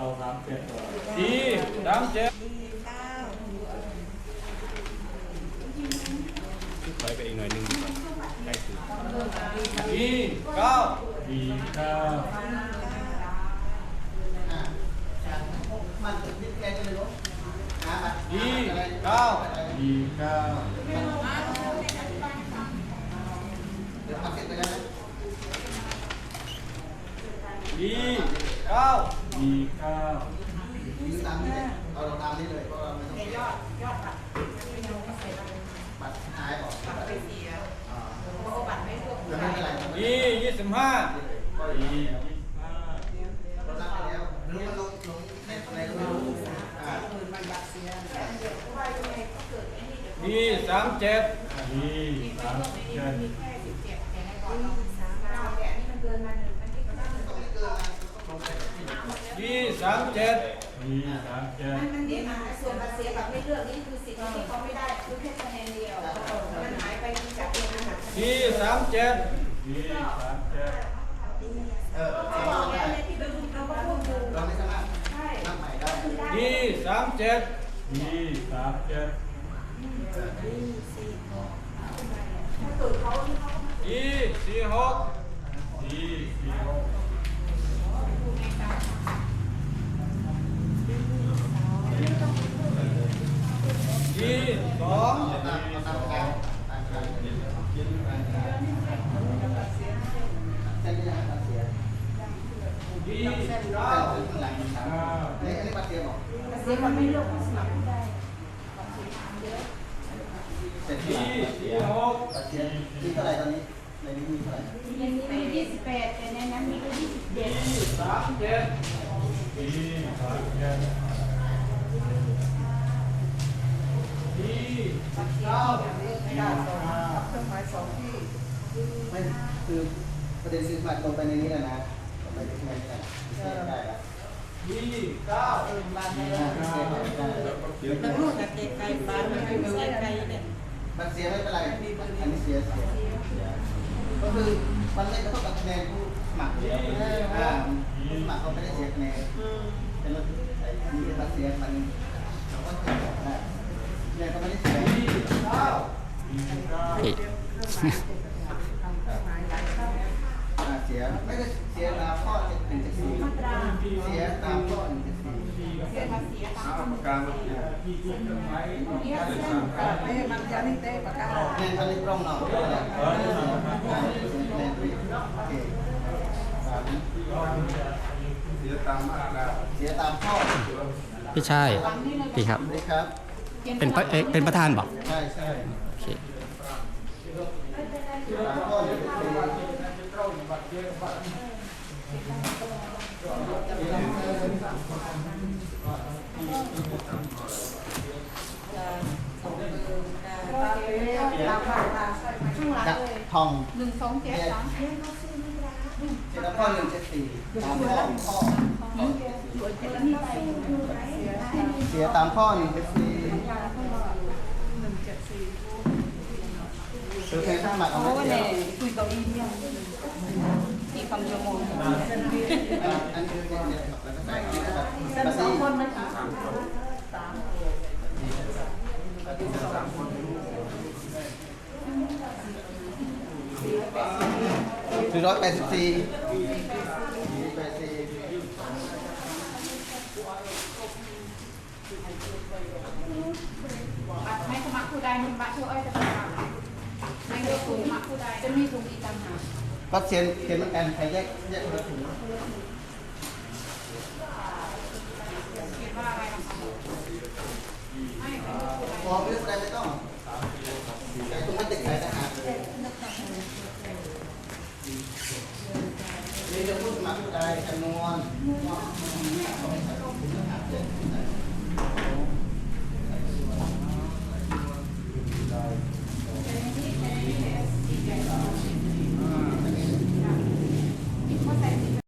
เอาสามเจ็ดก่อนดีสามเจ็ดดีเก้าถอยไปอีกหน่อยหนึงดีกว่าใกล้ถึงดีเก้าดีเก้ามันติดนิดแกจะเลยรู้หาบัตรดีเก้าดีเก้าเดี๋ยวเอาเสร็จไปแล้วนะดีเก้า ดีเก้ายืนตามนี้เลยเราตามนี้เลยเพราะว่าไม่ต้องยอดยอดบัตรบัตรหายออกบัตรไปเสียอ่าบัตรไม่รวมไม่เป็นไรครับดียี่สิบห้าดียี่สิบห้าเรารับไปแล้วหรือมันลงลงในในก็ไม่รู้อ่าดีสามเจ็ดดีสามเจ็ดต้องไม่เกินนะต้องลงไปที่ไหน ดี สามเจ็ดดีสามเจ็ดมันนี่มาส่วนบัตรเสียกับไม่เลือกนี่คือสิทธิ์ที่เขาไม่ได้คือแค่คะแนนเดียวมันหายไปจากเองนะคะดีสามเจ็ดดีสามเจ็ดเออเขาบอกแล้วในที่ประชุมเราก็พูดดูเราไม่สามารถใช่นับใหม่ได้ดีสามเจ็ดดีสามเจ็ดถ้าเกิดเขาที่เขาดีสี่หกดีสี่หก ดีสอง ตามตามการตามการเส้นที่ยังตัดเสีย ดี เส้นเก้าข้างหลังมันช้านี่อันนี้บัตรเสียบอกเสียกับไม่เลือกสมัครไม่ได้เสร็จดีที่สี่หกบัตรเสียมีเท่าไหร่ตอนนี้ในนี้มีเท่าไหร่ในนี้มียี่สิบแปดแต่ในนั้นมีแค่ยี่สิบเจ็ดดีสามเจ็ดดีสามเจ็ดดีเก้าไม่คือประเด็นคือบัตรลงไปในนี้แหละนะลงไปในนี้แหละเสียได้แล้ว ดีเก้าเสียได้แล้วลูกกับเด็กไก่ปลาไม่เคยไก่เนี่ยบัตรเสียไม่เป็นไรอันนี้เสียเสียก็คือมันไม่กระทบกับคะแนนผู้สมัครอยู่แล้วอ่าผู้สมัครเขาไม่ได้เสียคะแนนแต่เราไอ้ที่บัตรเสียมันเราก็เสียได้คะแนนก็ไม่ได้เสียเก้า พี่ชายพี่ครับ เป็นเอ่อเป็นประธานบอกใช่ใช่โอเค ตามข้อหนึ่งเจ็ดสี่ ตามบัตรตามข้างหลัง กับ เลย ทองหนึ่งสองเจ็ดสามเสียตามข้อหนึ่งเจ็ดสี่ตามข้อข้อเสียตามข้อหนึ่งเจ็ดสี่คือแค่ถ้าหมักเอาเพราะไม่ว่าเสีเนี่ยยคุยเก้าอี้เนี่ยที่คำชั่วโมงอันนี้คือเนี่ยเนี่ยแล้วก็ใส่ที่แบบแบบนี้คื อร้อยแปดสิบสี่ไม่สมัครผู้ใดมีบัตรผู้อ้อยจะสมัครไม่ได้ถูกสมัครผู้ใดจะมีถูกอีกต่างหากก็เขียนเขียนเหมือนกันใครแยกแยกคนละถุงคิดว่าอะไรนะคะไม่เป็นผู้ใดพอไม่ได้ไม่ต้อง มัครใจจำนวน